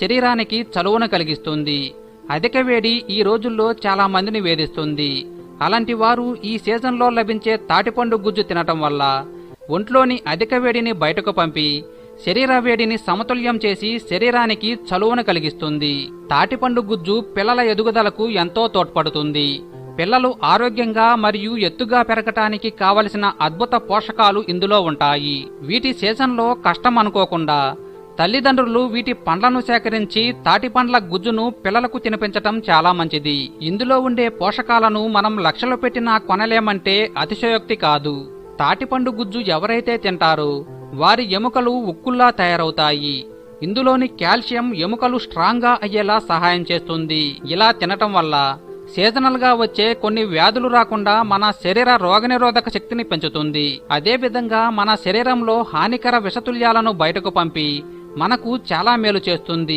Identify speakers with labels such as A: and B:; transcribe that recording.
A: శరీరానికి చలువను కలిగిస్తుంది. అధిక వేడి ఈ రోజుల్లో చాలా మందిని వేధిస్తుంది. అలాంటి వారు ఈ సీజన్లో లభించే తాటిపండు గుజ్జు తినటం వల్ల ఒంట్లోని అధిక వేడిని బయటకు పంపి శరీర వేడిని సమతుల్యం చేసి శరీరానికి చలువను కలిగిస్తుంది. తాటిపండు గుజ్జు పిల్లల ఎదుగుదలకు ఎంతో తోడ్పడుతుంది. పిల్లలు ఆరోగ్యంగా మరియు ఎత్తుగా పెరగటానికి కావలసిన అద్భుత పోషకాలు ఇందులో ఉంటాయి. వీటి సీజన్లో కష్టం అనుకోకుండా తల్లిదండ్రులు వీటి పండ్లను సేకరించి తాటి పండ్ల గుజ్జును పిల్లలకు తినిపించటం చాలా మంచిది. ఇందులో ఉండే పోషకాలను మనం లక్షలు పెట్టినా కొనలేమంటే అతిశయోక్తి కాదు. తాటిపండు గుజ్జు ఎవరైతే తింటారో వారి ఎముకలు ఉక్కుల్లా తయారవుతాయి. ఇందులోని కాల్షియం ఎముకలు స్ట్రాంగ్గా అయ్యేలా సహాయం చేస్తుంది. ఇలా తినటం వల్ల సీజనల్గా వచ్చే కొన్ని వ్యాధులు రాకుండా మన శరీర రోగనిరోధక శక్తిని పెంచుతుంది. అదేవిధంగా మన శరీరంలో హానికర విషతుల్యాలను బయటకు పంపి మనకు చాలా మేలు చేస్తుంది.